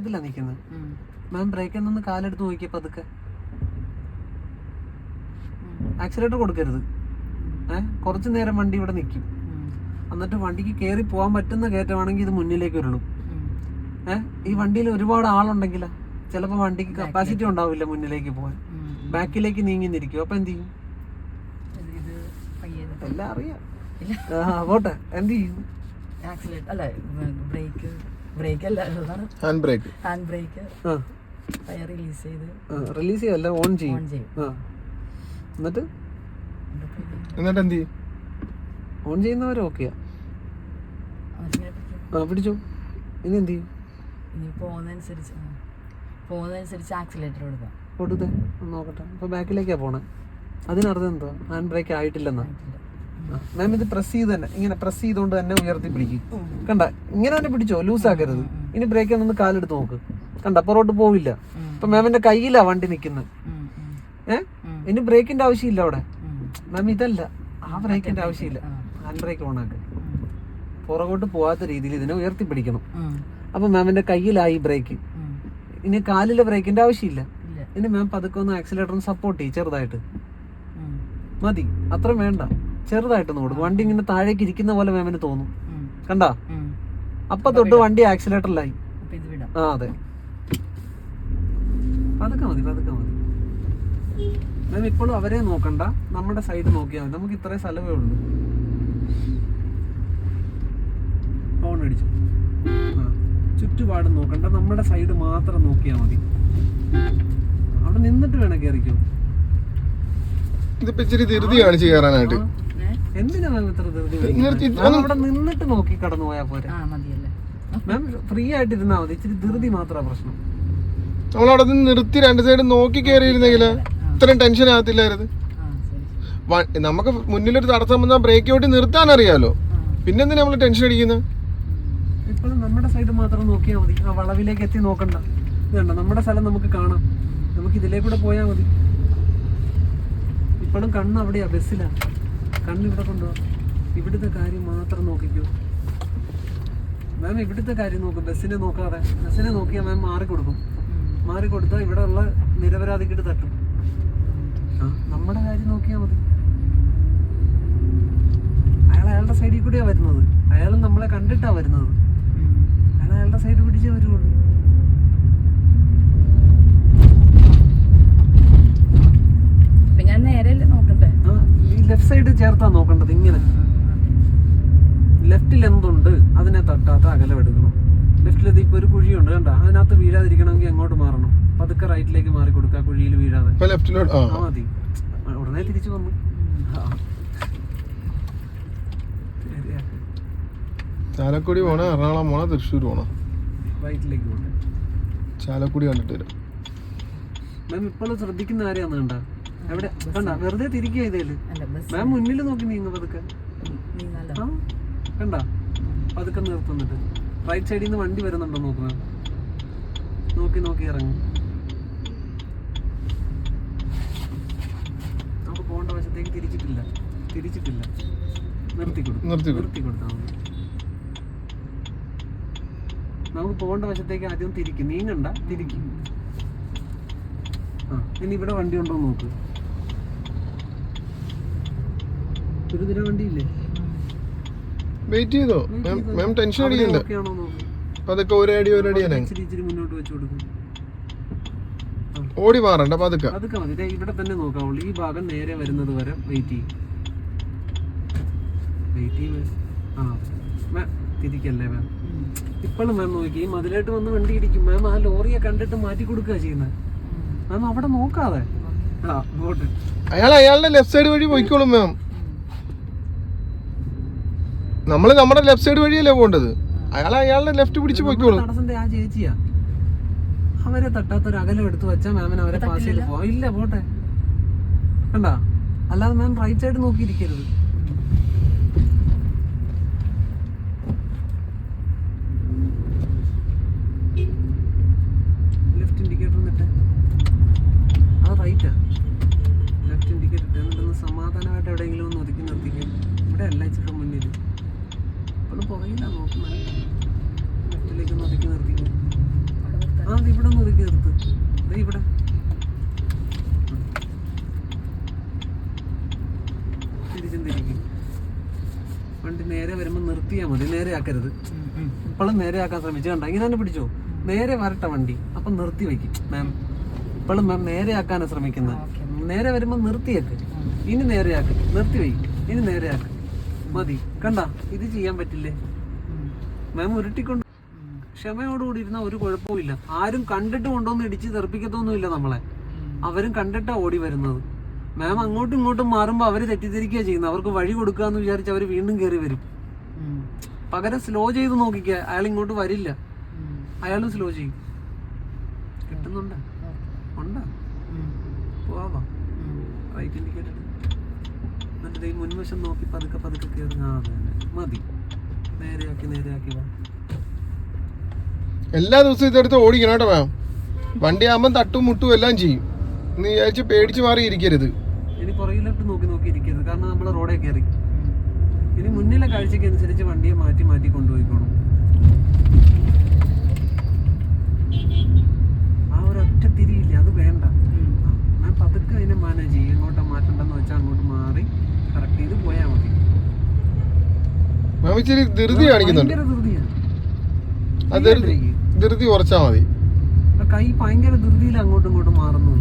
ത്തിലാ നിൽക്കുന്നത്. മാം ബ്രേക്കിൽ നിന്ന് കാലെടുത്ത് നോക്കിയപ്പോൾ അതൊക്കെ. ആക്സിലേറ്റർ കൊടുക്കരുത്. ഏഹ് കുറച്ച് നേരം വണ്ടി ഇവിടെ നിൽക്കും എന്നിട്ട് വണ്ടിക്ക് കയറി പോകാൻ പറ്റുന്ന കയറ്റമാണെങ്കിൽ ഇത് മുന്നിലേക്ക് വരുള്ളൂ. ഏഹ് ഈ വണ്ടിയിൽ ഒരുപാട് ആളുണ്ടെങ്കിലാ. ചിലപ്പോൾ വണ്ടിക്ക് കപ്പാസിറ്റി ഉണ്ടാവില്ല മുന്നിലേക്ക് പോകാൻ. ബാക്കിലേക്ക് നീങ്ങി നിൽക്കും. അപ്പൊ എന്ത് ചെയ്യും? എല്ലാം അറിയാം. ആ, പോട്ടെ. എന്ത് ചെയ്യും? അല്ല ബ്രേക്ക് ബ്രേക്ക് അല്ല ഹാൻഡ് ബ്രേക്ക് ഹാൻഡ് ബ്രേക്ക് ആ. പയ്യെ റിലീസ് ചെയ്ത്. റിലീസ് ചെയ്യല്ല ഓൺ ചെയ്യും. ഓൺ ചെയ്യും എന്നിട്ട്? എന്നിട്ട് എന്ത് ചെയ്യും? ഓൺ ചെയ്യുന്നവർ ഓക്കെയാ ആ. പിടിച്ചു? ഇനി എന്ത് ചെയ്യും? ഇനി പോകുന്നതനുസരിച്ച്. പോകുന്നതനുസരിച്ച് ആക്സിലേറ്റർ കൊടുക്കാം. കൊടുത്തേ നോക്കട്ടെ. അപ്പോൾ ബാക്കിലേക്കാണ് പോണേ. അതിനർത്ഥം എന്തോ? ഹാൻഡ് ബ്രേക്ക് ആയിട്ടില്ലെന്നാ? ആയിട്ടില്ല. മാം ഇത് പ്രസ് ചെയ്ത് തന്നെ ഇങ്ങനെ പ്രസ് ചെയ്തുകൊണ്ട് തന്നെ ഉയർത്തി പിടിക്കും കണ്ട ഇങ്ങനെ തന്നെ പിടിച്ചോ ലൂസ് ആക്കരുത് ഇനി ബ്രേക്ക് നിന്ന് കാലെടുത്ത് നോക്ക് കണ്ട പുറോട്ട് പോവില്ല. ഇപ്പൊ മാമിന്റെ കയ്യിലാ വണ്ടി നിൽക്കുന്നത് ഉം. ഉം. ഏ ഇനി ബ്രേക്കിന്റെ ആവശ്യമില്ല അവിടെ. മാം ഇതല്ല ആ ബ്രേക്കിന്റെ ആവശ്യമില്ല. ഹാൻഡ് ബ്രേക്ക് ഉം. പുറകോട്ട് പോവാത്ത രീതിയിൽ ഇതിനെ ഉയർത്തി പിടിക്കണം. അപ്പൊ മാമിന്റെ കയ്യിലായി ബ്രേക്ക് ഇനി കാലിലെ ബ്രേക്കിന്റെ ആവശ്യമില്ല ഇനി മാം പതുക്കെ ഒന്ന് ആക്സിലേറ്ററിന് സപ്പോർട്ട് ചെയ്യും ചെറുതായിട്ട് മതി അത്ര വേണ്ട ചെറുതായിട്ട് കൊടുക്കും. വണ്ടി ഇങ്ങനെ താഴേക്ക് ഇരിക്കുന്ന പോലെ മാമിന് തോന്നും. കണ്ടാ. അപ്പൊ തൊട്ട് വണ്ടി ആക്സിലേറ്ററിലായി അപ്പൊ ഇത് വിടാം. ആ അതെ. പതുക്കെ മതി പതുക്കെ മതി. മാം ഇപ്പോഴും അവരെ നോക്കണ്ട. നമ്മുടെ സൈഡ് നോക്കിയാൽ മതി. നമുക്ക് ഇത്രേ സ്ഥലമേ ഉള്ളൂ. ഫോൺ അടിച്ചു. ആ ചുറ്റുപാടും നോക്കണ്ട. നമ്മുടെ സൈഡ് മാത്രം നോക്കിയാൽ മതി. അവിടെ നിന്നിട്ട് വേണം കയറിക്കോ ഇതിപ്പോ ഇച്ചിരി ധൃതി കാണിച്ച് കയറാനായിട്ട്? എന്തിനാ മാം ഇത്ര ധൃതി പിടിക്കുന്നത്? മാം അവിടെ നിന്നിട്ട് നോക്കി കടന്നു പോയാൽ പോരെ. ആ മതിയല്ലേ. മാം ഫ്രീ ആയിട്ട് ഇരുന്നാ മതി. ഇച്ചിരി ധൃതി മാത്രമാണ് പ്രശ്നം. നമ്മളവിടെ നിന്ന് നിർത്തി രണ്ട് സൈഡ് നോക്കി കയറിയിരുന്നെങ്കിൽ ഇത്രയും ടെൻഷൻ ആകത്തില്ലായിരുന്നു ആ ശരി ശരി. വ- നമുക്ക് മുന്നിലൊരു തടസ്സം വന്നാൽ ബ്രേക്ക് ഔട്ട് നിർത്താൻ അറിയാലോ പിന്നെ പിന്നെന്തിനാ നമ്മൾ ടെൻഷൻ അടിക്കുന്നത് ഇപ്പോഴും നമ്മുടെ സൈഡ് മാത്രം നോക്കിയാൽ മതി. ആ വളവിലേക്ക് എത്തി നോക്കണ്ട. ഇതുണ്ട് നമ്മുടെ സ്ഥലം നമുക്ക് കാണാം. നമുക്ക് ഇതിലേക്കൂടെ പോയാൽ മതി. ഇപ്പോഴും കണ്ണ് അവിടെയാ ബസ്സിലാ കണ്ണ് കൊണ്ടോ. ഇവിടുത്തെ കാര്യം മാത്രം നോക്കിക്കൂ. മാം ഇവിടുത്തെ കാര്യം നോക്കും. ബസ്സിനെ നോക്കാതെ. ബസ്സിനെ നോക്കിയാൽ മാം മാറി കൊടുക്കും. മാറി കൊടുത്താൽ ഇവിടെ ഉള്ള നിരപരാധിക്കിട്ട് തട്ടും നമ്മുടെ കാര്യം നോക്കിയാൽ മതി. അയാൾ അയാളുടെ സൈഡിൽ കൂടിയാ വരുന്നത്. അയാളും നമ്മളെ കണ്ടിട്ടാ വരുന്നത്. അയാൾ അയാളുടെ സൈഡ് പിടിച്ചേ വരുള്ളൂ ഞാൻ നേരെ ലെഫ്റ്റ് സൈഡ് ചേർത്താ നോക്കേണ്ടത് ഇങ്ങനെ. ലെഫ്റ്റിൽ എന്തുണ്ട് അതിനെ തട്ടാത്ത അകലം എടുക്കണം ലെഫ്റ്റിൽ ഇപ്പൊ ഒരു കുഴിയുണ്ട് കണ്ട? അതിനകത്ത് വീഴാതിരിക്കണമെങ്കിൽ എങ്ങോട്ട് മാറണം? പതുക്കെ റൈറ്റിലേക്ക് മാറി കൊടുക്കുക കുഴിയിൽ വീഴാതെ. ലെഫ്റ്റിലോട്ട് ആ. മതി. ഉടനെ തിരിച്ചു വന്നു. ചാലക്കുടി പോണേ എറണാകുളം പോണേ തൃശ്ശൂർ പോണ. റൈറ്റിലേക്ക് പോട്ടെ. ചാലക്കുടി കണ്ടിട്ട് വരാം. മാം ഇപ്പോഴും ശ്രദ്ധിക്കുന്ന ആരെയാന്ന് കണ്ട എവിടെ? കണ്ട? വെറുതെ തിരിക്കുക ഇതേൽ. ബസ് മാം മുന്നിൽ നോക്കി നീങ്ങ പതുക്കെ. കണ്ട? പതുക്കെ നിർത്തുന്നിട്ട്. റൈറ്റ് സൈഡിൽ നിന്ന് വണ്ടി വരുന്നുണ്ടോ നോക്ക് മാം. നോക്കി നോക്കി ഇറങ്ങും. നമുക്ക് പോകേണ്ട വശത്തേക്ക് തിരിച്ചിട്ടില്ല. തിരിച്ചിട്ടില്ല. നിർത്തി കൊടുക്കും നിർത്തി. കൊടുത്താൽ മതി നമുക്ക് പോകേണ്ട വശത്തേക്ക് ആദ്യം തിരിക്കും. നീങ്ങണ്ട തിരിക്കും. ആ ഇനി ഇവിടെ വണ്ടി ഉണ്ടോ നോക്ക്. ഒരു ദിന വണ്ടിയില്ലേ? വെയിറ്റ് ചെയ്തോ? മാം ടെൻഷൻ അടിക്കണ്ട. പതുക്കെ ഒരടി ഒരടി മുന്നോട്ട് വെച്ച് കൊടുക്കും. ഓടി മാറണ്ട പതുക്കെ. അതൊക്കെ മതി. ഇവിടെ തന്നെ നോക്കാവുള്ളൂ ഈ ഭാഗം നേരെ വരുന്നത് വരെ വെയിറ്റ് ചെയ്യും. വെയിറ്റ് ചെയ്യും ആ. മാം തിരിക്കല്ലേ മാം ഇപ്പോഴും മാം നോക്കി. ഈ മതിലായിട്ട് വന്ന് വണ്ടി ഇടിക്കും. മാം ആ ലോറിയെ കണ്ടിട്ട് മാറ്റി കൊടുക്കുക ചെയ്യുന്നത് മാം അവിടെ നോക്കാതെ. അയാൾ അയാളുടെ ലെഫ്റ്റ് സൈഡ് വഴി പോയിക്കോളും മാം നമ്മൾ നമ്മുടെ ലെഫ്റ്റ് സൈഡ് വഴിയല്ലേ പോകേണ്ടത്. അയാൾ അയാളുടെ ലെഫ്റ്റ് പിടിച്ച് പോയിക്കോളൂ. തടസ്സന്റെ ആ ചേച്ചിയാ. അവരെ തട്ടാത്ത ഒരു അകലം എടുത്തു വെച്ചാൽ മാമിന് അവരെ പാസ് ചെയ്ത് പോവാം. ഇല്ല പോട്ടെ. കണ്ടാ? അല്ലാതെ മാം റൈറ്റ് സൈഡ് നോക്കിയിരിക്കരുത്. ലെഫ്റ്റ് ഇൻഡിക്കേറ്റർ എന്നിട്ട് അത് റൈറ്റാ ലെഫ്റ്റ് ഇൻഡിക്കേറ്റർ ഇട്ട് എന്നിട്ടൊന്ന് സമാധാനമായിട്ട് എവിടെയെങ്കിലും ഒന്ന് ഒതുക്കി നിർത്തിക്കും. ഇവിടെ അല്ല ഇച്ചിരി ഇപ്പോഴും പുറകില്ല നോക്കുന്നത് ഒന്ന് ഒതുക്കി നിർത്തിക്കും. ആ അത് ഇവിടെ ഒന്ന് ഒതുക്കി നിർത്ത്. ദേ ഇവിടെ. തിരിച്ചും തിരിക്കും. വണ്ടി നേരെ വരുമ്പോൾ നിർത്തിയാൽ മതി. നേരെ ആക്കരുത്. ഇപ്പോഴും നേരെ ആക്കാൻ ശ്രമിച്ചു കണ്ട? ഇങ്ങനെ തന്നെ പിടിച്ചോ? നേരെ വരട്ടെ വണ്ടി. അപ്പൊ നിർത്തി വെക്കും മാം ഇപ്പോഴും മാം നേരെ ആക്കാനാണ് ശ്രമിക്കുന്നത് നേരെ വരുമ്പോൾ നിർത്തിയേക്ക്. ഇനി നേരെയാക്ക് നിർത്തി വയ്ക്കും. ഇനി നേരെയാക്ക് മതി. കണ്ട? ഇത് ചെയ്യാൻ പറ്റില്ലേ? മാം ഉരുട്ടിക്കൊണ്ട് ക്ഷമയോടുകൂടി ഇരുന്ന ഒരു കുഴപ്പമില്ല ആരും കണ്ടിട്ട് കൊണ്ടുവന്ന് ഇടിച്ച് തെറിപ്പിക്കത്തൊന്നുമില്ല നമ്മളെ. അവരും കണ്ടിട്ടാ ഓടി വരുന്നത്. മാം അങ്ങോട്ടും ഇങ്ങോട്ടും മാറുമ്പോൾ അവർ തെറ്റിദ്ധരിക്കുക ചെയ്യുന്നത്. അവർക്ക് വഴി കൊടുക്കുക എന്ന് വിചാരിച്ച് അവർ വീണ്ടും കയറി വരും. പകരം സ്ലോ ചെയ്ത് നോക്കിക്കുക അയാൾ ഇങ്ങോട്ട് വരില്ല. അയാളും സ്ലോ ചെയ്യും. കിട്ടുന്നുണ്ട്? ഉണ്ട്? പോവാ റൈറ്റ് ഇൻഡിക്കേറ്റർ എന്നിട്ട് ഈ മുൻവശം നോക്കി പതുക്കെ പതുക്കെ കയറി ആ അതെ അതെ. മതി. നേരെയാക്കി നേരെയാക്കി വാ. എല്ലാ ദിവസവും ഇതെടുത്ത് ഓടിക്കണം കേട്ടോ മാം. വണ്ടി ആകുമ്പോൾ തട്ടും മുട്ടും എല്ലാം ചെയ്യും. നീ വിചാരിച്ച് പേടിച്ച് മാറി ഇരിക്കരുത് ഇനി പുറകിലോട്ട് നോക്കി നോക്കി ഇരിക്കരുത്. കാരണം നമ്മൾ റോഡേ കയറി. ഇനി മുന്നിലെ കാഴ്ചയ്ക്ക് അനുസരിച്ച് വണ്ടിയെ മാറ്റി മാറ്റി കൊണ്ടുപോയിക്കോണം. ആ ഒരൊറ്റ തിരിയില്ല. അത് വേണ്ട. ഞാൻ പതുക്കെ അതിനെ മാനേജ് ചെയ്യും. എങ്ങോട്ടാ മാറ്റണ്ടെന്ന് വെച്ചാൽ അങ്ങോട്ട് മാറി കറക്റ്റ് ചെയ്ത് പോയാൽ മതി. മാം ഇച്ചിരി ധൃതി കാണിക്കുന്നുണ്ട്. ധൃതി കുറച്ചാ മതി. കൈ ഭയങ്കര ധൃതിയിൽ അങ്ങോട്ടും ഇങ്ങോട്ടും മാറുന്നു.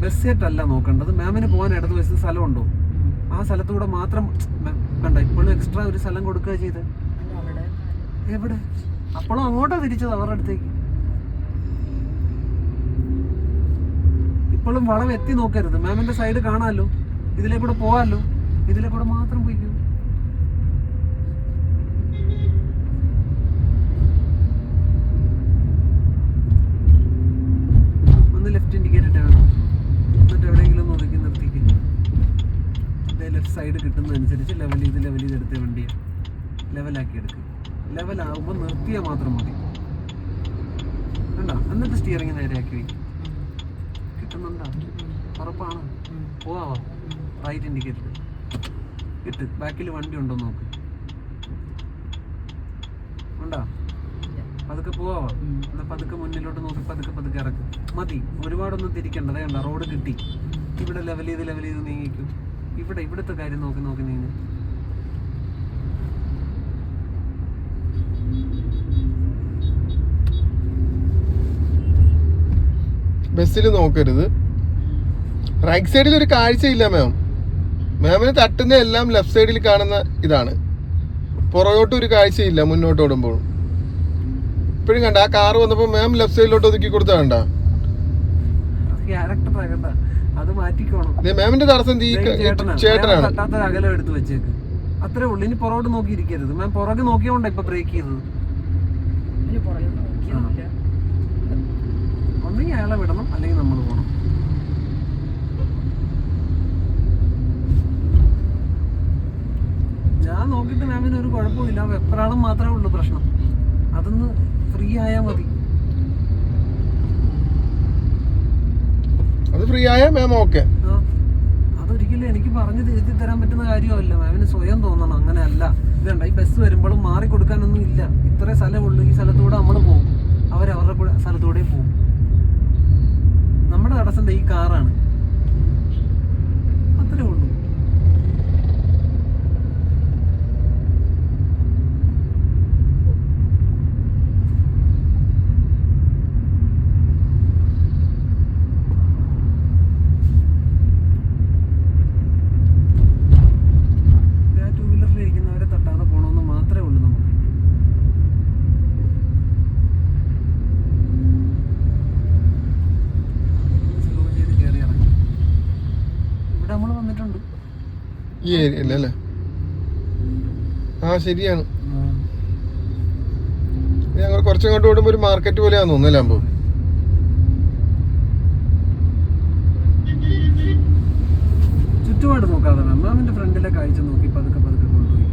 ബസ് സെറ്റല്ല നോക്കേണ്ടത്. മാമിന് പോകാൻ ഇടത് വശത്ത് സ്ഥലമുണ്ടോ? ആ സ്ഥലത്തൂടെ മാത്രം കണ്ട ഇപ്പോഴും എക്സ്ട്രാ ഒരു സ്ഥലം കൊടുക്കുക ചെയ്ത്. എവിടെ? അപ്പോഴും അങ്ങോട്ടാ തിരിച്ചത് അവരുടെ അടുത്തേക്ക്. ഇപ്പോഴും വളം എത്തി നോക്കരുത്. മാമിന്റെ സൈഡ് കാണാമല്ലോ ഇതിലെ കൂടെ പോവാല്ലോ ഇതിലെ കൂടെ മാത്രം പോയിക്കോ. ഒന്ന് ലെഫ്റ്റ് ഇൻഡിക്കേറ്റ് ഇട്ടാണ് എന്നിട്ട് എവിടെയെങ്കിലും ഒതുക്കി നിർത്തിക്കും. ലെഫ്റ്റ് സൈഡ് കിട്ടുന്നതനുസരിച്ച് ലെവൽ ചെയ്ത് ലെവൽ ചെയ്ത് എടുത്ത വണ്ടിയെ. ലെവലാക്കി എടുക്കും. ലെവലാകുമ്പോൾ നിർത്തിയാൽ മാത്രം മതി. കണ്ടോ? എന്നിട്ട് സ്റ്റിയറിംഗ് നേരെയാക്കി വയ്ക്കും കിട്ടുന്നുണ്ടോ? ഉറപ്പാണ്? പോവാ റൈറ്റ് ഇൻഡിക്കേറ്റർ. ഇട്ട്. ബാക്കിൽ വണ്ടി ഉണ്ടോ നോക്ക്. ഉണ്ടോ? പതുക്കെ പോവാ എന്നാ പതുക്കെ മുന്നിലോട്ട് നോക്കി പതുക്കെ പതുക്കെ ഇറക്കും. മതി. ഒരുപാടൊന്നും തിരിക്കണ്ട. കണ്ട റോഡ് കിട്ടി. ഇവിടെ ലെവൽ ചെയ്ത് ലെവൽ ചെയ്ത് നീങ്ങിക്കും. ഇവിടെ ഇവിടുത്തെ കാര്യം നോക്കി നോക്കി നീങ്ങി. ബസ്സിൽ നോക്കരുത്. റൈറ്റ് സൈഡിൽ ഒരു കാഴ്ചയില്ല മാം മാമിന് തട്ടുന്ന എല്ലാം ലെഫ്റ്റ് സൈഡിൽ കാണുന്ന ഇതാണ്. പുറകോട്ട് ഒരു കാഴ്ചയില്ല മുന്നോട്ട് ഓടുമ്പോൾ. ഇപ്പോഴും കണ്ട ആ കാറ് വന്നപ്പോൾ മാം ലെഫ്റ്റ് സൈഡിലോട്ട് ഒതുക്കി കൊടുത്താ കണ്ട? ക്യാരക്ടർ ആകണ്ട അത് മാറ്റിക്കോണം. മാമിന്റെ തടസ്സം ഈ ചേട്ടനാണ്. അകലം എടുത്ത് വെച്ചേക്ക്. അത്രേ ഉള്ളു. ഇനി പുറകോട്ട് നോക്കിയിരിക്കരുത്. മാം പുറകെ നോക്കിയോണ്ടാ ഇപ്പൊ ബ്രേക്ക് ചെയ്തത്. ഒന്നെങ്കിൽ അയാളെ വിടണം അല്ലെങ്കിൽ നമ്മൾ പോകണം ഞാൻ നോക്കിയിട്ട് മാമിന് ഒരു കുഴപ്പമില്ല വെപ്രാളം മാത്രമേ ഉള്ളൂ പ്രശ്നം. അതൊന്ന് ഫ്രീ ആയാൽ മതി. അത് ഫ്രീ ആയാൽ മാം ഓക്കെ അതൊരിക്കലും എനിക്ക് പറഞ്ഞു തിരുത്തി തരാൻ പറ്റുന്ന കാര്യമല്ല. മാമിന് സ്വയം തോന്നണം. അങ്ങനെയല്ല. ഇതണ്ട ഈ ബസ് വരുമ്പോഴും മാറി കൊടുക്കാനൊന്നും ഇല്ല. ഇത്ര സ്ഥലമുള്ളൂ ഈ സ്ഥലത്തൂടെ നമ്മൾ പോകും അവരവരുടെ കൂടെ സ്ഥലത്തൂടെ പോകും നമ്മുടെ തടസ്സം ഈ കാറാണ് അത്രേ ഉള്ളൂ ആ ടൂ വീലറിൽ ഇരിക്കുന്നവരെ തട്ടാതെ പോകണമെന്ന് മാത്രമേ ഉള്ളൂ നമുക്ക് സ്ലോ ചെയ്ത് കയറി ഇറങ്ങി ഇവിടെ നമ്മൾ വന്നിട്ടുണ്ട് ഈ ഏരിയ അല്ലേ ആ ശരിയാണ്. ഞങ്ങൾ കുറച്ചങ്ങോട്ട് ഓടുമ്പോൾ ഒരു മാർക്കറ്റ് പോലെയാന്ന് തോന്നുന്നല്ലേ അമ്പോ? ചുറ്റുപാട് നോക്കാതെ ഫ്രണ്ടിലെ കാഴ്ച നോക്കി പതുക്കെ പതുക്കെ കൊണ്ടുപോയി.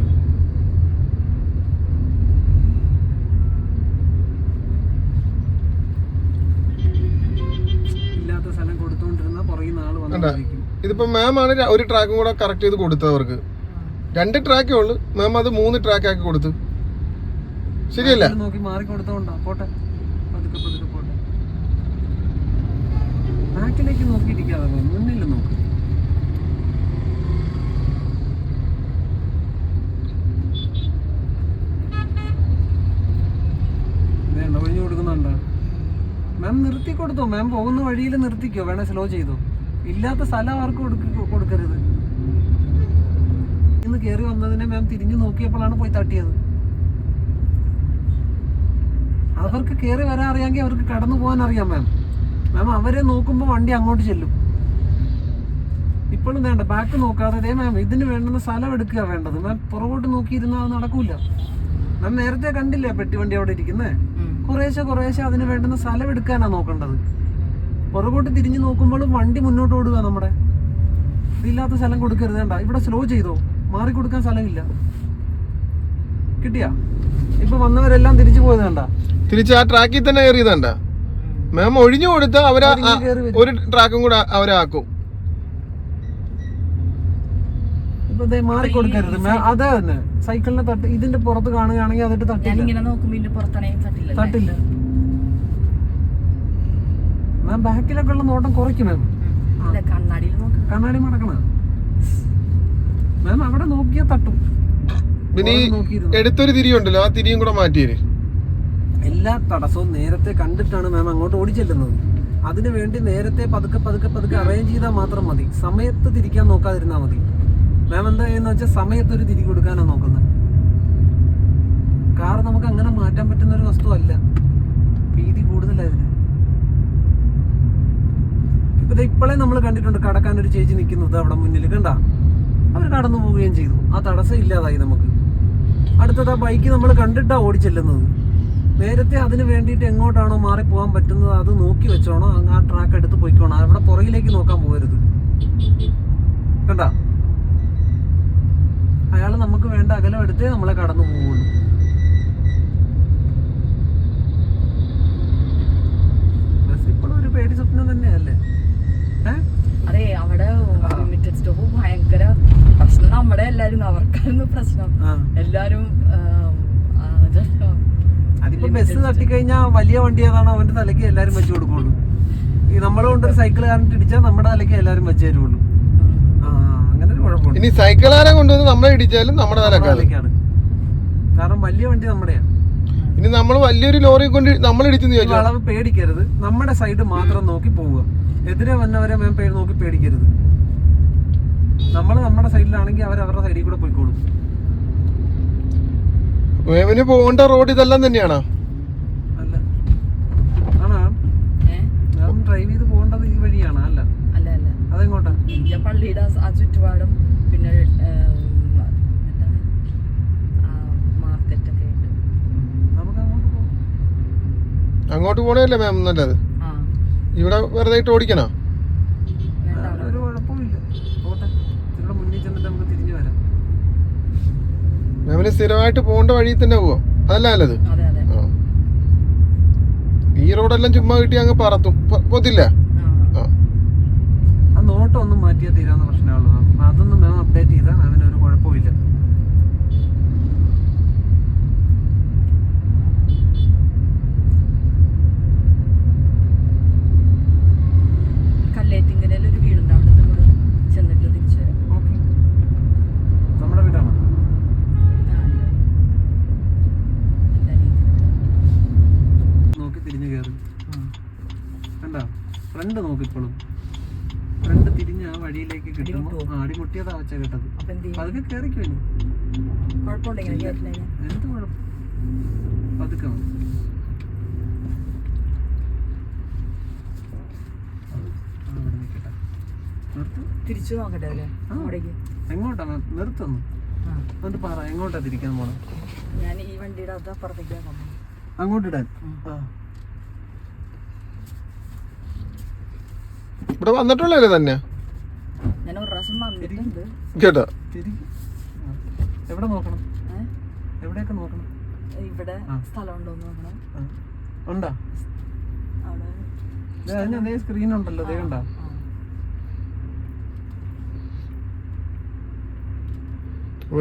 ഇതിപ്പോ മാം ആണ് ഒരു ട്രാക്കും കൂടെ കറക്റ്റ് ചെയ്ത് കൊടുത്തത് അവർക്ക്. രണ്ട് ട്രാക്കേ ഉള്ളു. മാം അത് മൂന്ന് ട്രാക്ക് ആക്കി കൊടുത്തു. ശരിയല്ല? നോക്കി പോട്ടെ. പോട്ടെ. ബാക്കിലേക്ക് മുന്നിൽ നോക്ക്. മാം നിർത്തി കൊടുത്തോ? മാം പോകുന്ന വഴിയിൽ നിർത്തിക്കോ? വേണേ സ്ലോ ചെയ്തോ? ഇല്ലാത്ത സ്ഥലം ആർക്കും കൊടുക്കരുത്. ഇന്ന് കയറി വന്നതിനെ മാം തിരിഞ്ഞു നോക്കിയപ്പോഴാണ് പോയി തട്ടിയത്. അവർക്ക് കയറി വരാൻ അറിയാമെങ്കിൽ അവർക്ക് കടന്നു പോകാൻ അറിയാം മാം മാം അവരെ നോക്കുമ്പോൾ വണ്ടി അങ്ങോട്ട് ചെല്ലും. ഇപ്പോഴും വേണ്ട ബാക്ക് നോക്കാതെ അതേ മാം ഇതിന് വേണ്ടുന്ന സ്ഥലം എടുക്കുക വേണ്ടത്. മാം പുറകോട്ട് നോക്കിയിരുന്നാൽ അത് നടക്കൂല. മാം നേരത്തെ കണ്ടില്ല പെട്ടി വണ്ടി അവിടെ ഇരിക്കുന്നേ? കുറേശ്ശെ കുറേശ്ശെ അതിന് വേണ്ടുന്ന സ്ഥലം എടുക്കാനാ നോക്കേണ്ടത്. പുറകോട്ട് തിരിഞ്ഞു നോക്കുമ്പോഴും വണ്ടി മുന്നോട്ട് ഓടുക നമ്മുടെ. ഇല്ലാത്ത സ്ഥലം കൊടുക്കരുത് വേണ്ട. ഇവിടെ സ്ലോ ചെയ്തോ. മാറി കൊടുക്കാൻ സ്ഥലമില്ല. കിട്ടിയാ? ഇപ്പൊ വന്നവരെല്ലാം തിരിച്ചു പോയത് കണ്ട? തിരിച്ച് ആ ട്രാക്കിൽ തന്നെ കയറിയതണ്ട മാം ഒഴിഞ്ഞു കൊടുത്ത അവരാ. ഒരു ട്രാക്കും കൂടെ അവരാക്കും ഇപ്പൊ ദേ മാറി കൊടുക്കരുത് മാം അതെ തന്നെ. സൈക്കിളിനെ തട്ട് ഇതിന്റെ പുറത്ത് കാണുകയാണെങ്കിൽ അതിട്ട് തട്ടില്ല. തട്ടില്ല തട്ടില്ല. മാം ബാക്കിലൊക്കെ ഉള്ള നോട്ടം കുറയ്ക്കും മാം. കണ്ണാടി മടക്കണ. മാം അവിടെ നോക്കിയാ തട്ടും. പിന്നെ എടുത്തൊരു തിരിയുണ്ടല്ലോ ആ തിരിയും കൂടെ മാറ്റിയേര്. എല്ലാ തടസ്സവും നേരത്തെ കണ്ടിട്ടാണ് മാം അങ്ങോട്ട് ഓടിച്ചെല്ലുന്നത്. അതിനു വേണ്ടി നേരത്തെ പതുക്കെ പതുക്കെ പതുക്കെ അറേഞ്ച് ചെയ്താൽ മാത്രം മതി. സമയത്ത് തിരിക്കാൻ നോക്കാതിരുന്നാൽ മതി. മാം എന്താ ചെയ്യുന്ന വെച്ചാൽ സമയത്ത് ഒരു തിരി കൊടുക്കാനാണ് നോക്കുന്നത്. കാർ നമുക്ക് അങ്ങനെ മാറ്റാൻ പറ്റുന്ന ഒരു വസ്തു അല്ല ഭീതി കൂടുതലായിരുന്നു ഇപ്പൊ ഇപ്പോഴേ നമ്മൾ കണ്ടിട്ടുണ്ട് കടക്കാൻ ഒരു ചേച്ചി നിൽക്കുന്നത് അവിടെ മുന്നിൽ കണ്ട? അവർ കടന്നു പോവുകയും ചെയ്തു. ആ തടസ്സം ഇല്ലാതായി നമുക്ക്. അടുത്തത് ആ ബൈക്ക് നമ്മൾ കണ്ടിട്ടാണ് ഓടിച്ചെല്ലുന്നത്. നേരത്തെ അതിന് വേണ്ടിയിട്ട് എങ്ങോട്ടാണോ മാറി പോകാൻ പറ്റുന്നത് അത് നോക്കി വെച്ചോണോ. ആ ട്രാക്ക് എടുത്ത് പോയിക്കോണം. അവിടെ പുറകിലേക്ക് നോക്കാൻ പോകരുത്. കണ്ട? അയാൾ നമുക്ക് വേണ്ട അകലം എടുത്തേ നമ്മളെ കടന്നു പോവുള്ളൂ. ബസ് ഇപ്പോഴും ഒരു പേടി സ്വപ്നം തന്നെയല്ലേ? ഏഹ് അതെ അവിടെ ലിമിറ്റഡ് സ്റ്റോപ്പ് ഭയങ്കര പ്രശ്നം. നമ്മുടെ എല്ലാരും അവർക്കായിരുന്നു പ്രശ്നം. എല്ലാരും അതിപ്പോ ബസ് തട്ടിക്കഴിഞ്ഞാൽ വലിയ വണ്ടി ഏതാണ് അവന്റെ തലയ്ക്ക് എല്ലാരും വെച്ചു കൊടുക്കുള്ളൂ. ഈ നമ്മളെ കൊണ്ടൊരു സൈക്കിൾ കാരണം ഇടിച്ചാൽ നമ്മുടെ തലയ്ക്ക് എല്ലാരും വെച്ച് തരുള്ളൂ. ആ അങ്ങനെ ഒരു കുഴപ്പമുണ്ട്. ഇനി സൈക്കിളാരെ കൊണ്ടുവന്ന് നമ്മളെ ഇടിച്ചാലും നമ്മുടെ തലക്കാണ്. കാരണം വലിയ വണ്ടി നമ്മുടെയാണ് ഇനി നമ്മൾ വലിയൊരു ലോറി കൊണ്ട് നമ്മൾ ഇടിച്ചെന്ന് ഈ ചോദിച്ചാൽ പേടിക്കരുത്. നമ്മുടെ സൈഡ് മാത്രം നോക്കി പോവുക. എതിരെ വന്നവരെ മാം പേര് നോക്കി പേടിക്കരുത്. നമ്മൾ നമ്മുടെ സൈഡിലാണെങ്കിൽ അവർ അവരുടെ സൈഡിൽ കൂടെ പോയിക്കോളും. മേമിന് പോകേണ്ട റോഡ് ഇതെല്ലാം തന്നെയാണോ? അല്ല. ആണോ? ഞാൻ മാം ഡ്രൈവ് ചെയ്ത് പോകേണ്ടത് ഈ വഴിയാണ് അല്ല. അല്ല അല്ല. അതെങ്ങോട്ടാ? പള്ളിയുടെ ആ- ചുറ്റുപാടും പിന്നെ അങ്ങോട്ട് പോകണല്ലേ മാം നല്ലത്? ഇവിടെ വെറുതെ ഇട്ട് ഓടിക്കണോ ഒരു കുഴപ്പമില്ല. പോട്ടെ. മുന്നിൽ ചെന്നിട്ട് നമുക്ക് തിരിഞ്ഞു വരാം. മാമിന് സ്ഥിരമായിട്ട് പോകേണ്ട വഴിയിൽ തന്നെ പോവാം? അതല്ല നല്ലത്. അതെ അതെ. ഈ റോഡെല്ലാം ചുമ്മാ കിട്ടി അങ്ങ് പറത്തും. പോത്തില്ല? ആ. നോട്ടം ഒന്നും മാറ്റിയാൽ തീരാവുന്ന പ്രശ്നമുള്ളൂ അതൊന്നും മാം അപ്ഡേറ്റ് ചെയ്താൽ മാമിന് ഒരു കുഴപ്പമില്ല കല്ലേറ്റിങ്കരയിൽ ഒരു വീടുണ്ട്. അവിടെ നമ്മൾ ചെന്നിട്ട് തിരിച്ചു വരാം. നമ്മുടെ വീടാണ്. നോക്കി തിരിഞ്ഞു കയറി കണ്ടോ? ഫ്രണ്ട് നോക്കി ഇപ്പോഴും ഫ്രണ്ട് തിരിഞ്ഞ് ആ വഴിയിലേക്ക് കിട്ടുമ്പോൾ അടിമുട്ടുവോ? ആ അടിമുട്ടിയതാ വെച്ച കേട്ടത്. അതൊക്കെ എന്ത് ചെയ്യും? പതുക്കെ കയറിക്കോ ഇനി കുഴപ്പമുണ്ടെങ്കിൽ കേട്ടില്ലെങ്കിൽ എന്ത് കുഴപ്പം? പതുക്കെ മതി. ആ, ഇവിടെ നിൽക്കട്ടെ നിർത്ത് തിരിച്ചു നോക്കട്ടെ അല്ലേ? എങ്ങോട്ടാ? നിർത്തുന്നു. എന്നിട്ട് പറ എങ്ങോട്ടാ തിരിക്കാൻ പോണം? ഞാൻ ഈ വണ്ടിയുടെ അത് അപ്പുറത്തേക്ക് അങ്ങോട്ട് ഇടാൻ. ഇവിടെ വന്നിട്ടുള്ളല്ലേ തന്നെ? ഞാൻ ഒരു പ്രാവശ്യം വന്നിട്ടുണ്ട്. കേട്ടോ. എവിടെ നോക്കണം? എവിടെയൊക്കെ നോക്കണം? ഇവിടെ സ്ഥലം സ്ഥലമുണ്ടോ എന്ന് നോക്കണം. ഉണ്ടാ? സ്ക്രീൻ ഉണ്ടല്ലോ അതേ കണ്ടാ ആ.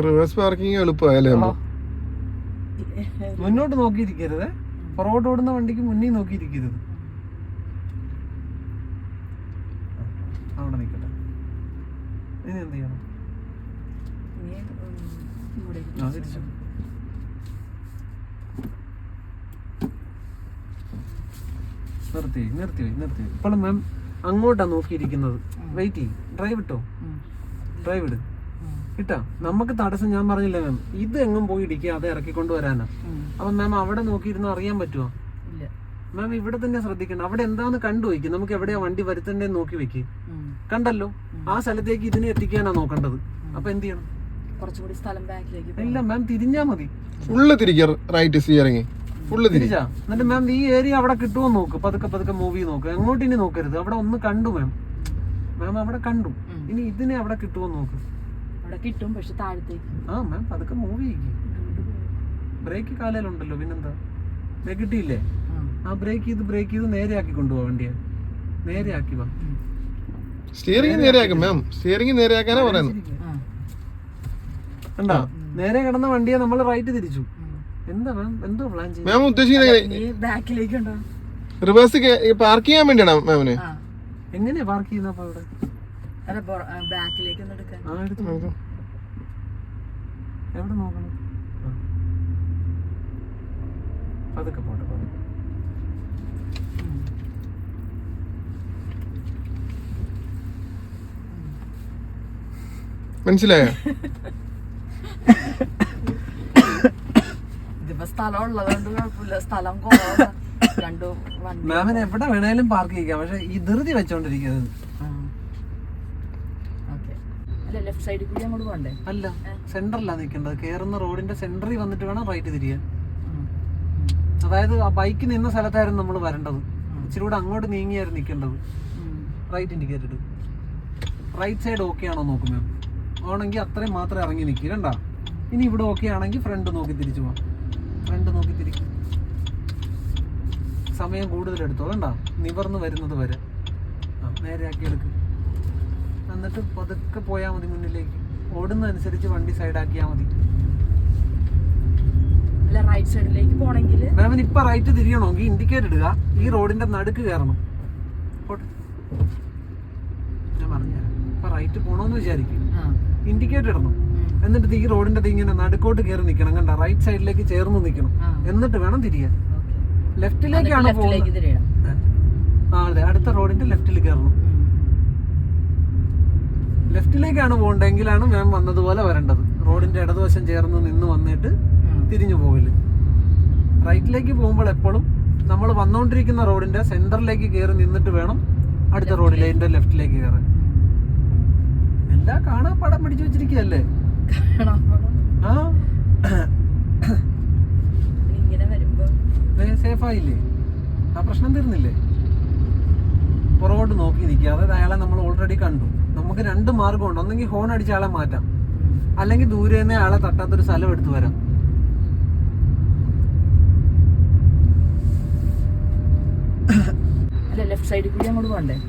റിവേഴ്സ് പാർക്കിംഗ് എളുപ്പമായല്ലേ. അമ്മ മുന്നോട്ട് നോക്കിയിരിക്കരുത്. പുറകോട്ട് ഓടുന്ന വണ്ടിക്ക് മുന്നേ നോക്കിയിരിക്കരുത്. ഇനി എന്ത് ചെയ്യണം? ഇനി ആ തിരിച്ചു നിർത്തി നിർത്തി നിർത്തി. പോയി. ഇപ്പോഴും മാം അങ്ങോട്ടാ നോക്കിയിരിക്കുന്നത്. വെയിറ്റ് ചെയ്യും. ഡ്രൈവ് ഇട്ടോ? ഡ്രൈവ് ഇട്. ഉം, ഇട്ടാ നമുക്ക് തടസ്സം ഞാൻ പറഞ്ഞില്ലേ മാം ഇത് എങ്ങും പോയി ഇടിക്കുക അത് ഇറക്കിക്കൊണ്ട് വരാനാ. അപ്പൊ മാം അവിടെ നോക്കിയിരുന്ന് അറിയാൻ പറ്റുമോ ഇല്ല. മാം ഇവിടെ തന്നെ ശ്രദ്ധിക്കണം. അവിടെ എന്താന്ന് കണ്ടു വയ്ക്കും. നമുക്ക് എവിടെയാ വണ്ടി വരുത്തേണ്ടത് നോക്കി വെക്ക് കണ്ടല്ലോ? ആ സ്ഥലത്തേക്ക് ഇതിനെ എത്തിക്കാനാ നോക്കേണ്ടത്. അപ്പൊ എന്ത് ചെയ്യണം? കുറച്ചുകൂടി സ്ഥലം ബാക്കിലേക്ക് ഇല്ല മാം തിരിഞ്ഞാ മതി. ഫുള്ള് തിരിക്കുക റൈറ്റ് ഫുള്ള് തിരിച്ചാ? എന്നിട്ട് മാം ഈ ഏരിയ അവിടെ കിട്ടുമോ നോക്ക്. പതുക്കെ പതുക്കെ മൂവി നോക്ക്. എങ്ങോട്ട് ഇനി നോക്കരുത്. അവിടെ ഒന്ന് കണ്ടു മാം മാം അവിടെ കണ്ടു. ഇനി ഇതിനെ അവിടെ കിട്ടുമോ നോക്ക്. അവിടെ കിട്ടും പക്ഷെ താഴത്തേക്ക്. ആ മാം പതുക്കെ മൂവ് ചെയ്യിക്കും ബ്രേക്ക് കാലയിലുണ്ടല്ലോ പിന്നെന്താ? ബ്രേക്ക് കിട്ടിയില്ലേ? ആ. ബ്രേക്ക് ചെയ്ത് ബ്രേക്ക് ചെയ്ത് നേരെയാക്കി ആക്കി കൊണ്ടുപോവാ വണ്ടിയെ. നേരെ ആക്കി വാ. സ്റ്റിയറിംഗ് നേരെയാക്കും മാം സ്റ്റിയറിംഗ് നേരെയാക്കാനാ പറയുന്നത്. കണ്ടോ? നേരെ കിടന്ന വണ്ടിയെ നമ്മൾ റൈറ്റ് തിരിച്ചു. എന്താ മാം എന്തോ പ്ലാൻ ചെയ്യും മാം ഉദ്ദേശിക്കുന്നത് നീ ബാക്കിലേക്ക് ഉണ്ടോ റിവേഴ്സ് പാർക്ക് ചെയ്യാൻ വേണ്ടിയാണ് മാമിന് എങ്ങനെയാ പാർക്ക് ചെയ്യുന്നപ്പോ ഇവിടെ അല്ല ബാക്കിലേക്ക് ഒന്ന് എടുക്കാൻ ആ എടുത്ത് നോക്ക്. എവിടെ നോക്കണം. പതുക്കെ പോട്ടെ പതുക്കെ. മനസ്സിലായോ? മാമിന് എവിടെ വേണേലും പാർക്ക് ചെയ്യിക്കാം. പക്ഷെ ഈ ധൃതി വെച്ചോണ്ടിരിക്കരുത് ഓക്കെ അല്ല ലെഫ്റ്റ് സൈഡിൽ കൂടി അങ്ങോട്ട് പോണ്ടേ അല്ല സെന്ററിലാണ് നിൽക്കേണ്ടത് കയറുന്ന റോഡിന്റെ സെന്ററിൽ വന്നിട്ട് വേണം റൈറ്റ് തിരിയാൻ. അതായത് ആ ബൈക്ക് നിന്ന സ്ഥലത്തായിരുന്നു നമ്മൾ വരേണ്ടത്. ഇച്ചിരി കൂടെ അങ്ങോട്ട് നീങ്ങിയായിരുന്നു നിൽക്കേണ്ടത് റൈറ്റ് ഇൻഡിക്കേറ്റർ ഇടും. റൈറ്റ് സൈഡ് ഓക്കെ ആണോ നോക്കും മാം ആണെങ്കിൽ അത്രയും മാത്രം ഇറങ്ങി നിൽക്കുക കണ്ടാ? ഇനി ഇവിടെ ഓക്കെ ആണെങ്കിൽ ഫ്രണ്ട് നോക്കി തിരിച്ചു പോവാം. ഫ്രണ്ട് നോക്കി തിരിക്കും സമയം കൂടുതൽ എടുത്തോ കണ്ടാ? നിവർന്ന് വരുന്നത് വരെ. ആ നേരെ ആക്കി എടുക്ക്. എന്നിട്ട് പതുക്കെ പോയാൽ മതി മുന്നിലേക്ക്. ഓടുന്നതനുസരിച്ച് വണ്ടി സൈഡാക്കിയാൽ മതി. റൈറ്റ് സൈഡിലേക്ക് പോണെങ്കിൽ മാമിന് ഇപ്പൊ റൈറ്റ് തിരിയണമെങ്കിൽ ഇൻഡിക്കേറ്റർ ഇടുക. ഈ റോഡിന്റെ നടുക്ക് കയറണം. ഞാൻ പറഞ്ഞുതരാം. ഇപ്പൊ റൈറ്റ് പോണോന്ന് വിചാരിക്കും. ഇൻഡിക്കേറ്റർ ഇടണം. എന്നിട്ട് ഈ റോഡിന്റെ ഇങ്ങനെ നടുക്കോട്ട് കയറി നിൽക്കണം കണ്ട റൈറ്റ് സൈഡിലേക്ക് ചേർന്ന് നിൽക്കണം എന്നിട്ട് വേണം തിരിയാൻ. ലെഫ്റ്റിലേക്കാണ് പോകുന്നത് ആ അതെ. അടുത്ത റോഡിന്റെ ലെഫ്റ്റിൽ കയറണം. ലെഫ്റ്റിലേക്കാണ് പോകേണ്ടതെങ്കിലാണ് മാം വന്നതുപോലെ വരേണ്ടത്. റോഡിന്റെ ഇടതുവശം ചേർന്ന് നിന്ന് വന്നിട്ട് തിരിഞ്ഞു പോകില്ല റൈറ്റിലേക്ക് പോകുമ്പോൾ എപ്പോഴും നമ്മൾ വന്നുകൊണ്ടിരിക്കുന്ന റോഡിന്റെ സെന്ററിലേക്ക് കയറി നിന്നിട്ട് വേണം അടുത്ത റോഡിലെ ലെഫ്റ്റിലേക്ക് കയറാൻ. എല്ലാം കാണാൻ പടം പിടിച്ചു വെച്ചിരിക്കുകയല്ലേ? ആ. ഇങ്ങനെ വരുമ്പോ സേഫ് ആയില്ലേ ആ പ്രശ്നം തീർന്നില്ലേ? പുറകോട്ട് നോക്കി നിൽക്കുക അതായത് അയാളെ നമ്മൾ ഓൾറെഡി കണ്ടു. നമുക്ക് രണ്ട് മാർഗമുണ്ട്. ഒന്നെങ്കിൽ ഹോൺ അടിച്ച ആളെ മാറ്റാം. അല്ലെങ്കിൽ ദൂരെ നിന്ന് ആളെ തട്ടാത്തൊരു സ്ഥലം എടുത്തു വരാം.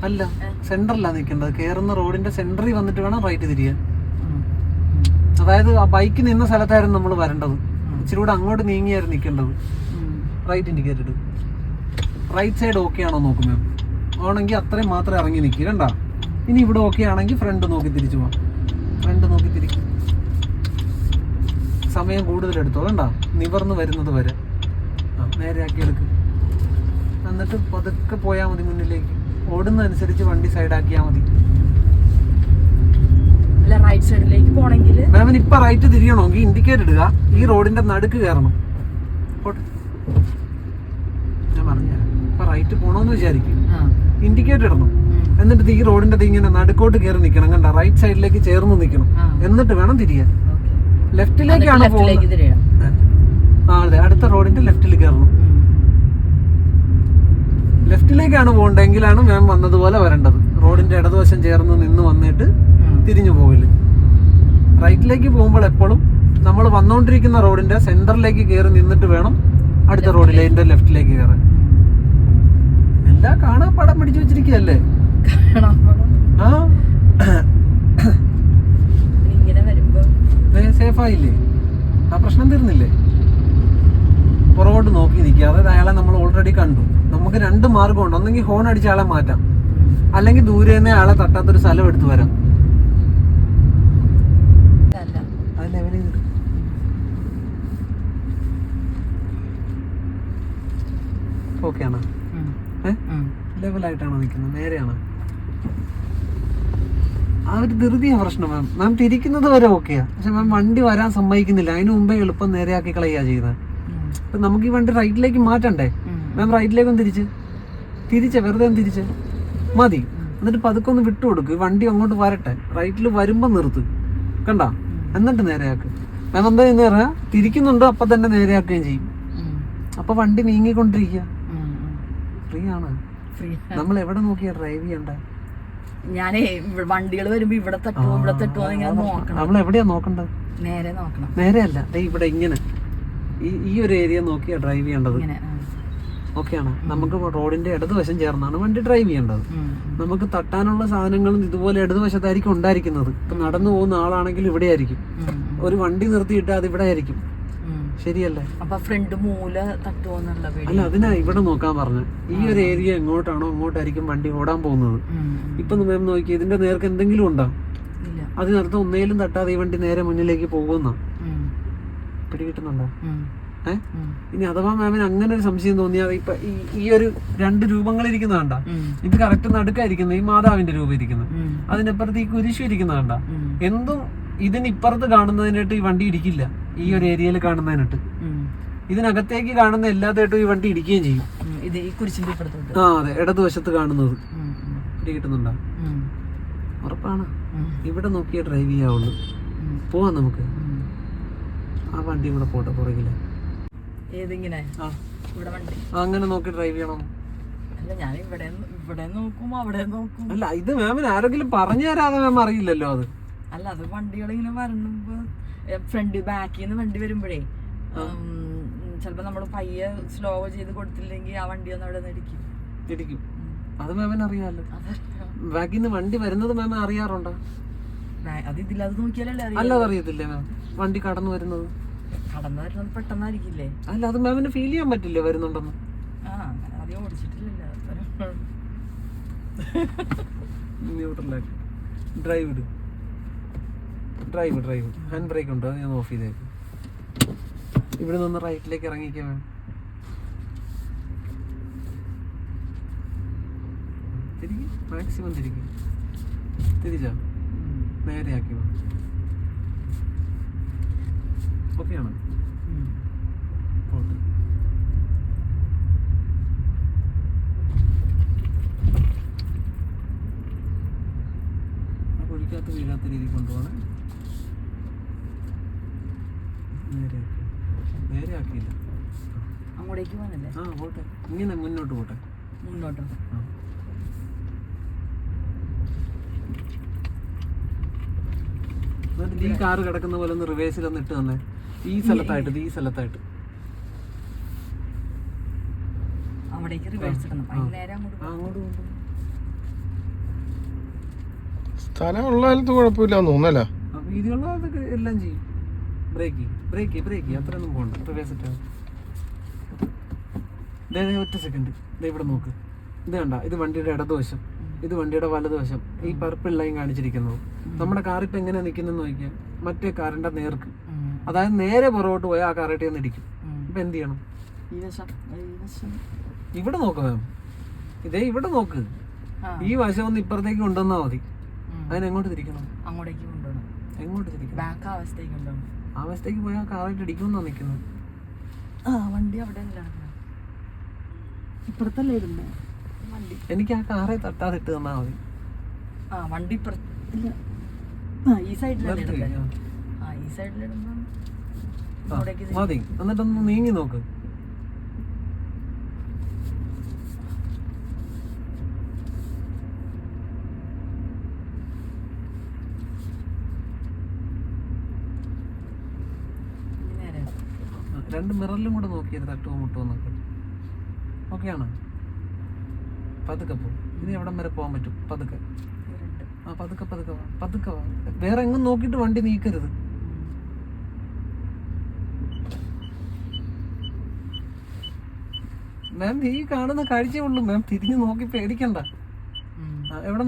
അല്ല സെന്ററിലാ നിൽക്കേണ്ടത് കയറുന്ന റോഡിന്റെ സെന്ററിൽ വന്നിട്ട് വേണം റൈറ്റ് തിരിയാൻ. അതായത് ആ ബൈക്ക് നിന്ന സ്ഥലത്തായിരുന്നു നമ്മൾ വരേണ്ടത്. ഇച്ചിരി കൂടെ അങ്ങോട്ട് നീങ്ങിയായിരുന്നു നിൽക്കേണ്ടത് right indicator right side okay ആണോ നോക്കും മാം ആണെങ്കിൽ അത്രയും മാത്രം ഇറങ്ങി നിൽക്കുക കണ്ടാ? ഇനി ഇവിടെ ഓക്കെ ആണെങ്കിൽ ഫ്രണ്ട് നോക്കി തിരിച്ചു പോവാം ഫ്രണ്ട് നോക്കി തിരിക്കും. സമയം കൂടുതൽ എടുത്തോ വേണ്ട നിവർന്ന് വരുന്നത് വരെ. ആ നേരെ ആക്കി എടുക്ക്. എന്നിട്ട് പതുക്കെ പോയാൽ മതി മുന്നിലേക്ക്. ഓടുന്നതനുസരിച്ച് വണ്ടി സൈഡാക്കിയാൽ മതി. റൈറ്റ് സൈഡിലേക്ക് പോണെങ്കിൽ മാമിന് ഇപ്പൊ റൈറ്റ് തിരിയണമെങ്കിൽ ഇൻഡിക്കേറ്റ് ഇടുക. ഈ റോഡിന്റെ നടുക്ക് കയറണം. പോട്ടെ. ഞാൻ പറഞ്ഞുതരാം. ഇപ്പൊ റൈറ്റ് പോണോന്ന് വിചാരിക്കും. ഇൻഡിക്കേറ്റർ ഇടണം. എന്നിട്ട് ഈ റോഡിന്റെ ഇങ്ങനെ നടുക്കോട്ട് കയറി നിൽക്കണം കണ്ട? റൈറ്റ് സൈഡിലേക്ക് ചേർന്ന് നിൽക്കണം എന്നിട്ട് വേണം തിരിയാൻ. ലെഫ്റ്റിലേക്കാണ് പോകുന്നത്. ആ അതെ. അടുത്ത റോഡിന്റെ ലെഫ്റ്റിൽ കയറണം. ലെഫ്റ്റിലേക്കാണ് പോകണ്ടെങ്കിലാണ് മാം വന്നതുപോലെ വരേണ്ടത്. റോഡിന്റെ ഇടതുവശം ചേർന്ന് നിന്ന് വന്നിട്ട് തിരിഞ്ഞു പോകില്ല റൈറ്റിലേക്ക് പോകുമ്പോൾ എപ്പോഴും നമ്മൾ വന്നുകൊണ്ടിരിക്കുന്ന റോഡിന്റെ സെന്ററിലേക്ക് കയറി നിന്നിട്ട് വേണം അടുത്ത റോഡിലെ ലെഫ്റ്റിലേക്ക് കയറാൻ. മാർഗമുണ്ട്. ഒന്നെങ്കിൽ ഹോൺ അടിച്ച ആളെ മാറ്റാം. അല്ലെങ്കിൽ ദൂരെ നിന്ന് ആളെ തട്ടാത്തൊരു സ്ഥലം എടുത്തു വരാം. ഓക്കെയാണോ ലെവലായിട്ടാണോ നിൽക്കുന്നത്? നേരെയാണോ? ആ ഒരു ധൃതിയാണ് പ്രശ്നം മാം മാം തിരിക്കുന്നത് വരെ ഓക്കെയാ പക്ഷെ മാം വണ്ടി വരാൻ സമ്മതിക്കുന്നില്ല. അതിന് മുമ്പേ എളുപ്പം നേരെയാക്കി കളയുക ചെയ്യുന്നത് നമുക്ക് ഈ വണ്ടി റൈറ്റിലേക്ക് മാറ്റണ്ടേ? മാം റൈറ്റിലേക്കൊന്ന് തിരിച്ച്. തിരിച്ച് വെറുതെ ഒന്ന് തിരിച്ച്. മതി. എന്നിട്ട് പതുക്കെ ഒന്ന് വിട്ടു കൊടുക്ക്. വണ്ടി അങ്ങോട്ട് വരട്ടെ. റൈറ്റിൽ വരുമ്പോൾ നിർത്ത്. കണ്ട? എന്നിട്ട് നേരെയാക്ക്. മാം എന്താ ചെയ്യുന്ന പറഞ്ഞാൽ തിരിക്കുന്നുണ്ടോ അപ്പൊ തന്നെ നേരെയാക്കുകയും ചെയ്യും. അപ്പൊ വണ്ടി നീങ്ങിക്കൊണ്ടിരിക്കുക. ഫ്രീ. ആണ് നമ്മൾ എവിടെ നോക്കിയാ ഡ്രൈവ് ചെയ്യണ്ട? ഞാനേ വണ്ടികൾ വരുമ്പോ ഇവിടെ തട്ടുമോ ഇവിടെ തട്ടുമോ ഇങ്ങനെ നോക്കണം. നമ്മൾ എവിടെയാ നോക്കണ്ടത് നേരെ നോക്കണം. നേരെയല്ല ഇവിടെ ഇങ്ങനെ. ഈ ഈ ഒരു ഏരിയ നോക്കിയാ ഡ്രൈവ് ചെയ്യേണ്ടത്. ഓക്കെയാണ് നമുക്ക് റോഡിന്റെ ഇടതുവശം ചേർന്നാണ് വണ്ടി ഡ്രൈവ് ചെയ്യേണ്ടത്. നമുക്ക് തട്ടാനുള്ള സാധനങ്ങളും ഇതുപോലെ ഇടതുവശത്തായിരിക്കും ഉണ്ടായിരിക്കുന്നത്. ഇപ്പൊ നടന്നു പോകുന്ന ആളാണെങ്കിൽ ഇവിടെ ആയിരിക്കും ഒരു വണ്ടി നിർത്തിയിട്ട് അത് ഇവിടെ ആയിരിക്കും ശരിയല്ലേ? അപ്പൊ ഫ്രണ്ട് മൂല പേടി അല്ല അതിനാ ഇവിടെ നോക്കാൻ പറഞ്ഞ. ഈ ഒരു ഏരിയ എങ്ങോട്ടാണോ അങ്ങോട്ടായിരിക്കും വണ്ടി ഓടാൻ പോകുന്നത്. ഇപ്പൊ മാം നോക്കി ഇതിന്റെ നേർക്ക് എന്തെങ്കിലും ഉണ്ടോ? അതിനർത്ഥം ഒന്നേലും തട്ടാതെ ഈ വണ്ടി നേരെ മുന്നിലേക്ക് പോകുന്ന. പിടികിട്ടുന്നുണ്ടോ. ഏഹ് ഇനി അഥവാ മാമിന് അങ്ങനെ ഒരു സംശയം തോന്നിയാൽ ഇപ്പൊ ഈ ഒരു രണ്ട് രൂപങ്ങൾ ഇരിക്കുന്ന കണ്ട. ഇത് കറക്റ്റ് നടുക്കായിരിക്കുന്ന ഈ മാതാവിന്റെ രൂപം ഇരിക്കുന്നത്. അതിനപ്പുറത്ത് ഈ കുരിശു ഇരിക്കുന്ന കണ്ട. എന്തും ഇതിനിപ്പുറത്ത് കാണുന്നതിനായിട്ട് ഈ വണ്ടി ഇടിക്കില്ല. ഈ ഒരു ഏരിയയിൽ കാണുന്നതിനായിട്ട്. ഇതിനകത്തേക്ക് കാണുന്ന എല്ലാത്തായിട്ടും ഈ വണ്ടി ഇടിക്കുകയും ചെയ്യും. ഇത് ഈ കുരിശിന്റെ ആ അതെ. ഇടതുവശത്ത് കാണുന്നത്. കിട്ടുന്നുണ്ടോ? ഉറപ്പാണ്. ഇവിടെ നോക്കിയേ ഡ്രൈവ് ചെയ്യാവുള്ളൂ. പോവാ നമുക്ക്. ആ വണ്ടി ഇവിടെ പോട്ടെ പുറകിൽ. ഏതിങ്ങനെ? ഇവിടെ വണ്ടി. അങ്ങനെ നോക്കി ഡ്രൈവ് ചെയ്യണം. അല്ല ഞാൻ ഇവിടെ ഇവിടെ നോക്കും അവിടെ നോക്കും. അല്ല ഇത് മാമിന് ആരെങ്കിലും പറഞ്ഞു തരാതെ മാം അറിയില്ലല്ലോ അത്. അല്ല അത് വണ്ടികൾ ഇങ്ങനെ വരണമ്പോ ഫ്രണ്ട് ബാക്കിൽ നിന്ന് വണ്ടി വരുമ്പോഴേ ചിലപ്പോ നമ്മൾ പയ്യെ സ്ലോ ചെയ്ത് കൊടുത്തില്ലെങ്കിൽ ആ വണ്ടി ഒന്ന് അവിടെ ഇടിക്കും. ഇടിക്കും. അത് മാമിന് അറിയാമല്ലോ. ബാക്കിൽ നിന്ന് വണ്ടി വരുന്നത് മാം അറിയാറുണ്ടോ? അത് ഇതില്ലാതെ നോക്കിയാലല്ലേ അല്ല അല്ലാതെ അറിയത്തില്ലേ മാം വണ്ടി കടന്നു വരുന്നത്. കടന്നു വരുന്നത് പെട്ടെന്നായിരിക്കില്ലേ? അല്ല അത് മാമിന് ഫീൽ ചെയ്യാൻ പറ്റില്ലേ വരുന്നുണ്ടെന്ന്? ആ അങ്ങനെ ആദ്യം ഓടിച്ചിട്ടില്ലല്ലോ ന്യൂട്രലാക്കി. ഡ്രൈവ് ഇട്. ഡ്രൈവ് ഡ്രൈവ് ഹാൻഡ് ബ്രേക്ക് ഉണ്ടോ? അത് ഞാൻ ഓഫ് ചെയ്തേക്ക്. ഇവിടെ നിന്ന് റൈറ്റിലേക്ക് ഇറങ്ങിക്കാൻ വേണം തിരികെ മാക്സിമം തിരികെ തിരിച്ചാ? നേരെയാക്കി ആ കുഴിക്കകത്ത് വീഴാത്ത രീതിയിൽ കൊണ്ടുപോകണം. നേരെയാക്കി. നേരെയാക്കിയില്ല. അങ്ങോട്ടേക്ക് പോകാനല്ലേ? ആ പോട്ടെ. ഇങ്ങനെ മുന്നോട്ട് പോട്ടെ. മുന്നോട്ടോ. ആ. എന്നിട്ട് ഈ കാറ് കിടക്കുന്ന പോലെ ഒന്ന് റിവേഴ്സിൽ ഒന്ന് ഇട്ട് തന്നെ. ഈ സ്ഥലത്തായിട്ട് ഈ സ്ഥലത്തായിട്ട്. അവിടേക്ക് റിവേഴ്സ് ഇടണം. നേരെ അങ്ങോട്ട്. സ്ഥലം ഉള്ള കാലത്ത് കുഴപ്പമില്ലാന്ന് തോന്നല്ല ആ വീതിയുള്ള അതൊക്കെ എല്ലാം ചെയ്യും. ബ്രേക്ക് ബ്രേക്ക് ബ്രേക്ക് അത്രയൊന്നും പോകണ്ട റിവേഴ്സ് ദേ ഒറ്റ സെക്കൻഡ് ദേ ഇവിടെ നോക്ക്. ഇത് കണ്ട ഇത് വണ്ടിയുടെ ഇടതുവശം. ഇത് വണ്ടിയുടെ വലതുവശം. ഈ പർപ്പിൾ ലൈൻ കാണിച്ചിരിക്കുന്നത്. നമ്മുടെ കാർ ഇപ്പൊ എങ്ങനെ നിൽക്കുന്നെന്ന് നോക്കിയാൽ മറ്റേ കാറിന്റെ നേർക്ക്. അതായത് നേരെ പുറകോട്ട് പോയാൽ ആ കാറേട്ടി ഒന്ന് ഇടിക്കും. ഇപ്പൊ എന്ത് ചെയ്യണം? ഈ വശം ഈ വശം. ഇവിടെ നോക്ക് മാം. ഇതേ ഇവിടെ നോക്ക്. ആ. ഈ വശം ഒന്ന് ഇപ്പുറത്തേക്ക് കൊണ്ടുവന്നാൽ മതി. അതിനെങ്ങോട്ട് തിരിക്കണം? അങ്ങോട്ടേക്ക് കൊണ്ടുപോകണം എങ്ങോട്ട് തിരിക്കണം? ബാക്ക് അവസ്ഥയ്ക്ക് കൊണ്ടുപോകണം ആ വശത്തേക്ക് പോയാൽ കാറായിട്ട് ഇടിക്കുമെന്നാ നിൽക്കുന്നത് ആ വണ്ടി അവിടെ അല്ല ഇപ്പുറത്തല്ലേ ഇരുന്നേ? വണ്ടി. എനിക്ക് ആ കാറെ തട്ടാതിട്ട് തന്നാ തന്നാൽ മതി. ആ വണ്ടി ഇപ്പുറത്തില്ല ആ ഈ സൈഡിലല്ലേ മതി. എന്നിട്ടൊന്ന് നീങ്ങി നോക്ക്. രണ്ട് മിററിലും കൂടെ നോക്കിയത് തട്ടുമോ മുട്ടുമോ എന്നൊക്കെ. ഓക്കെയാണ് പതുക്കെ പോ. ഇനി എവിടം വരെ പോകാൻ പറ്റും? പതുക്കെ. ആ പതുക്കെ പതുക്കെ പതുക്കെ വേറെ എങ്ങും നോക്കിയിട്ട് വണ്ടി നീക്കരുത്. മാം ഈ കാണുന്ന കാഴ്ച ഉള്ളൂ മാം തിരിഞ്ഞു നോക്കി പേടിക്കണ്ട. എവിടെ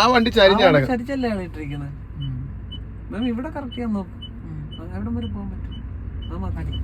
ആ വണ്ടി ചരിച്ചല്ലേ ആണ് ഇട്ടിരിക്കുന്നത് മാം ഇവിടെ കറക്റ്റ് ചെയ്യാൻ നോക്കും. എവിടം വരെ പോകാൻ പറ്റും? ആ മതി.